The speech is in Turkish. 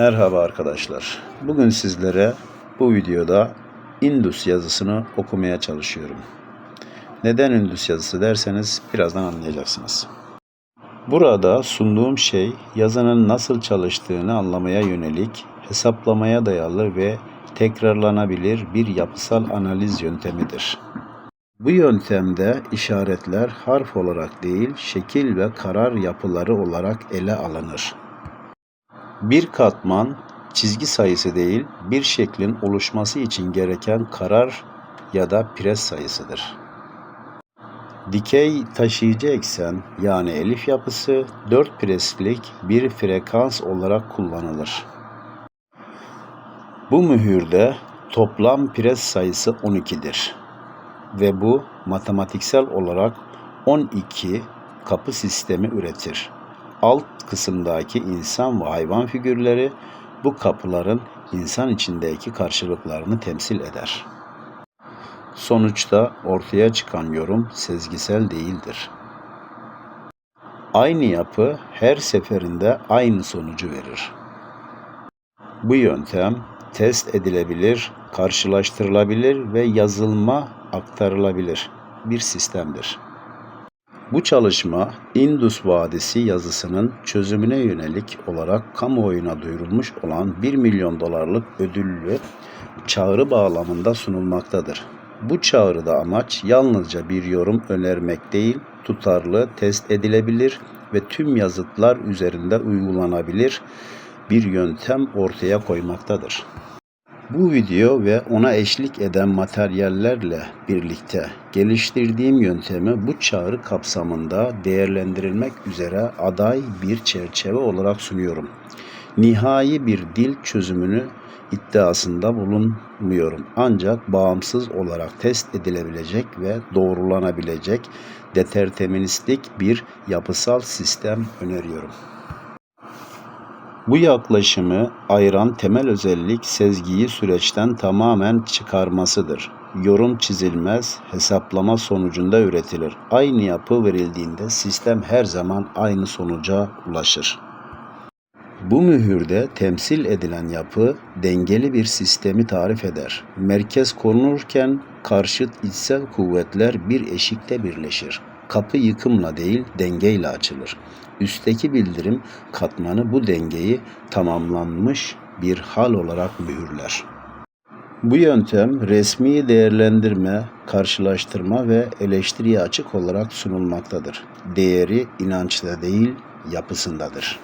Merhaba arkadaşlar. Bugün sizlere bu videoda Indus yazısını okumaya çalışıyorum. Neden Indus yazısı derseniz birazdan anlayacaksınız. Burada sunduğum şey yazının nasıl çalıştığını anlamaya yönelik hesaplamaya dayalı ve tekrarlanabilir bir yapısal analiz yöntemidir. Bu yöntemde işaretler harf olarak değil, şekil ve karar yapıları olarak ele alınır. Bir katman çizgi sayısı değil, bir şeklin oluşması için gereken karar ya da pres sayısıdır. Dikey taşıyıcı eksen yani elif yapısı 4 preslik bir frekans olarak kullanılır. Bu mühürde toplam pres sayısı 12'dir ve bu matematiksel olarak 12 kapı sistemi üretir. Alt kısımdaki insan ve hayvan figürleri bu kapıların insan içindeki karşılıklarını temsil eder. Sonuçta ortaya çıkan yorum sezgisel değildir. Aynı yapı her seferinde aynı sonucu verir. Bu yöntem test edilebilir, karşılaştırılabilir ve yazılma aktarılabilir bir sistemdir. Bu çalışma Indus Vadisi yazısının çözümüne yönelik olarak kamuoyuna duyurulmuş olan 1 milyon dolarlık ödüllü çağrı bağlamında sunulmaktadır. Bu çağrıda amaç yalnızca bir yorum önermek değil, tutarlı, test edilebilir ve tüm yazıtlar üzerinde uygulanabilir bir yöntem ortaya koymaktadır. Bu video ve ona eşlik eden materyallerle birlikte geliştirdiğim yöntemi bu çağrı kapsamında değerlendirilmek üzere aday bir çerçeve olarak sunuyorum. Nihai bir dil çözümünü iddiasında bulunmuyorum. Ancak bağımsız olarak test edilebilecek ve doğrulanabilecek deterministik bir yapısal sistem öneriyorum. Bu yaklaşımı ayıran temel özellik sezgiyi süreçten tamamen çıkarmasıdır. Yorum çizilmez, hesaplama sonucunda üretilir. Aynı yapı verildiğinde sistem her zaman aynı sonuca ulaşır. Bu mühürde temsil edilen yapı dengeli bir sistemi tarif eder. Merkez korunurken karşıt içsel kuvvetler bir eşikte birleşir. Kapı yıkımla değil dengeyle açılır. Üstteki bildirim katmanı bu dengeyi tamamlanmış bir hal olarak mühürler. Bu yöntem resmi değerlendirme, karşılaştırma ve eleştiriye açık olarak sunulmaktadır. Değeri inançta değil, yapısındadır.